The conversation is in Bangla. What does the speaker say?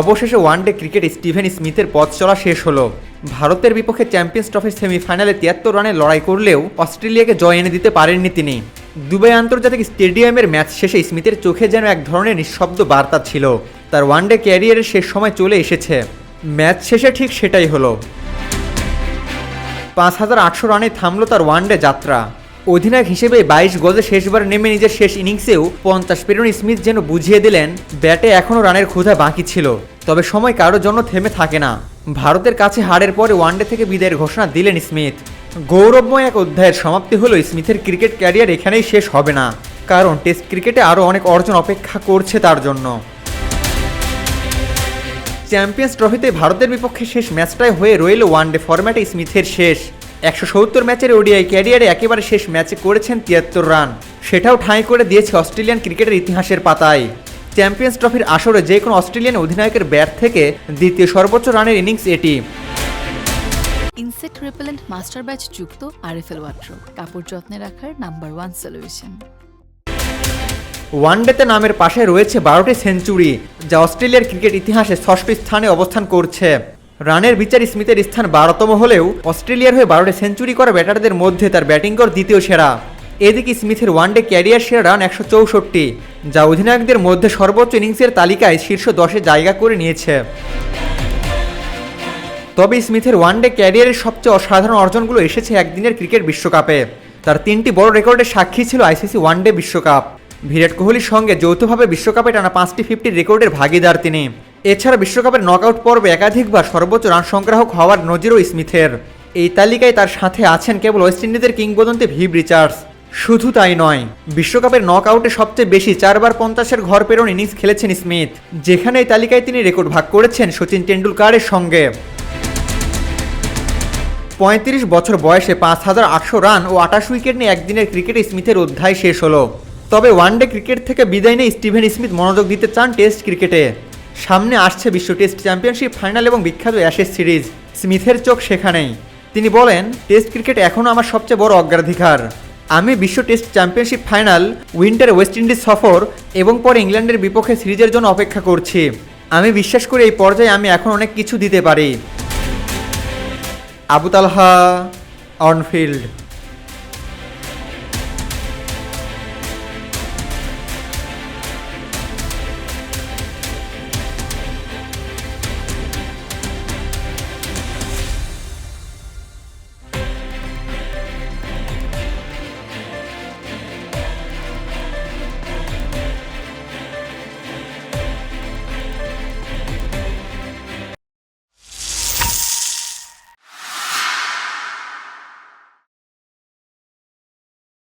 অবশেষে ওয়ানডে ক্রিকেট স্টিভেন স্মিথের পথ চলা শেষ হলো। ভারতের বিপক্ষে চ্যাম্পিয়ন্স ট্রফির সেমিফাইনালে তিয়াত্তর রানে লড়াই করলেও অস্ট্রেলিয়াকে জয় এনে দিতে পারেননি তিনি। দুবাই আন্তর্জাতিক স্টেডিয়ামের ম্যাচ শেষে স্মিথের চোখে যেন এক ধরনের নিঃশব্দ বার্তা ছিল। তার ওয়ানডে ক্যারিয়ারের শেষ সময় চলে এসেছে। ম্যাচ শেষে ঠিক সেটাই হলো। পাঁচ হাজার আটশো রানে থামলো তার ওয়ানডে যাত্রা। অধিনায়ক হিসেবে বাইশ গজে শেষবার নেমে নিজের শেষ ইনিংসেও পঞ্চাশ পেরন স্মিথ যেন বুঝিয়ে দিলেন, ব্যাটে এখনও রানের ক্ষুধা বাকি ছিল। তবে সময় কারোর জন্য থেমে থাকে না। ভারতের কাছে হারের পরে ওয়ানডে থেকে বিদায়ের ঘোষণা দিলেন স্মিথ। গৌরবময় এক অধ্যায়ের সমাপ্তি হলো স্মিথের ক্রিকেট ক্যারিয়ার এখানেই শেষ হবে না। কারণ টেস্ট ক্রিকেটে আরও অনেক অর্জন অপেক্ষা করছে তার জন্য। চ্যাম্পিয়ন্স ট্রফিতে ভারতের বিপক্ষে শেষ ম্যাচটাই হয়ে রইল ওয়ানডে ফরম্যাটে স্মিথের শেষ। একশো সত্তর ম্যাচের ওডিআই ক্যারিয়ারে একেবারে শেষ ম্যাচে করেছেন তিয়াত্তর রান। সেটাও ঠাঁই করে দিয়েছে অস্ট্রেলিয়ান ক্রিকেটের ইতিহাসের পাতায়। চ্যাম্পিয়ন্স ট্রফির আসরে যে কোনো অস্ট্রেলিয়ান অধিনায়কের ব্যাট থেকে দ্বিতীয় সর্বোচ্চ রানের ইনিংস এটি ইনসেক্ট রেপেলেন্ট মাস্টার ব্যাচ যুক্ত আরএফএল ওয়াট্রো কাপড় যত্নে রাখার নাম্বার ওয়ান সলিউশন। ওয়ানডেতে নামের পাশে রয়েছে বারোটি সেঞ্চুরি যা অস্ট্রেলিয়ার ক্রিকেট ইতিহাসে ষষ্ঠ স্থানে অবস্থান করছে। রানের বিচার স্মিথের স্থান বারোতম হলেও অস্ট্রেলিয়ার হয়ে বারোটি সেঞ্চুরি করা ব্যাটারদের মধ্যে তার ব্যাটিং কর দ্বিতীয় সেরা। এদিকে স্মিথের ওয়ানডে ক্যারিয়ার সেরা রান একশো চৌষট্টি, যা অধিনায়কদের মধ্যে সর্বোচ্চ ইনিংসের তালিকায় শীর্ষ দশে জায়গা করে নিয়েছে। তবে স্মিথের ওয়ানডে ক্যারিয়ারের সবচেয়ে অসাধারণ অর্জনগুলো এসেছে একদিনের ক্রিকেট বিশ্বকাপে। তার তিনটি বড় রেকর্ডের সাক্ষী ছিল আইসিসি ওয়ানডে বিশ্বকাপ। বিরাট কোহলির সঙ্গে যৌথভাবে বিশ্বকাপে টানা পাঁচটি ফিফটির রেকর্ডের ভাগিদার তিনি। এছাড়া বিশ্বকাপের নকআউট পর্বে একাধিকবার সর্বোচ্চ রান সংগ্রাহক হওয়ার নজিরও স্মিথের। এই তালিকায় তার সাথে আছেন কেবল ওয়েস্ট ইন্ডিজের কিংবদন্তি ভিভ রিচার্ডস শুধু তাই নয়, বিশ্বকাপের নক আউটে সবচেয়ে বেশি চারবার পঞ্চাশের ঘর পেরোন ইনিংস খেলেছেন স্মিথ, যেখানে এই তালিকায় তিনি রেকর্ড ভাগ করেছেন সচিন টেন্ডুলকারের সঙ্গে। পঁয়ত্রিশ বছর বয়সে পাঁচ হাজার আটশো রান ও আটাশ উইকেট নিয়ে একদিনের ক্রিকেটে স্মিথের অধ্যায় শেষ হলো। তবে ওয়ানডে ক্রিকেট থেকে বিদায় নিয়ে স্টিভেন স্মিথ মনোযোগ দিতে চান টেস্ট ক্রিকেটে। সামনে আসছে বিশ্ব টেস্ট চ্যাম্পিয়নশিপ ফাইনাল এবং বিখ্যাত অ্যাশেজ সিরিজ। স্মিথের চোখ সেখানেই। তিনি বলেন, টেস্ট ক্রিকেট এখনও আমার সবচেয়ে বড় অগ্রাধিকার। আমি বিশ্ব test championship final, winter West Indies সফর এবং পরে ইংল্যান্ডের বিপক্ষে সিরিজের জন্য অপেক্ষা করছি। আমি বিশ্বাস করি এই পর্যায়ে আমি এখন অনেক কিছু দিতে পারি। Abu Talha, on field.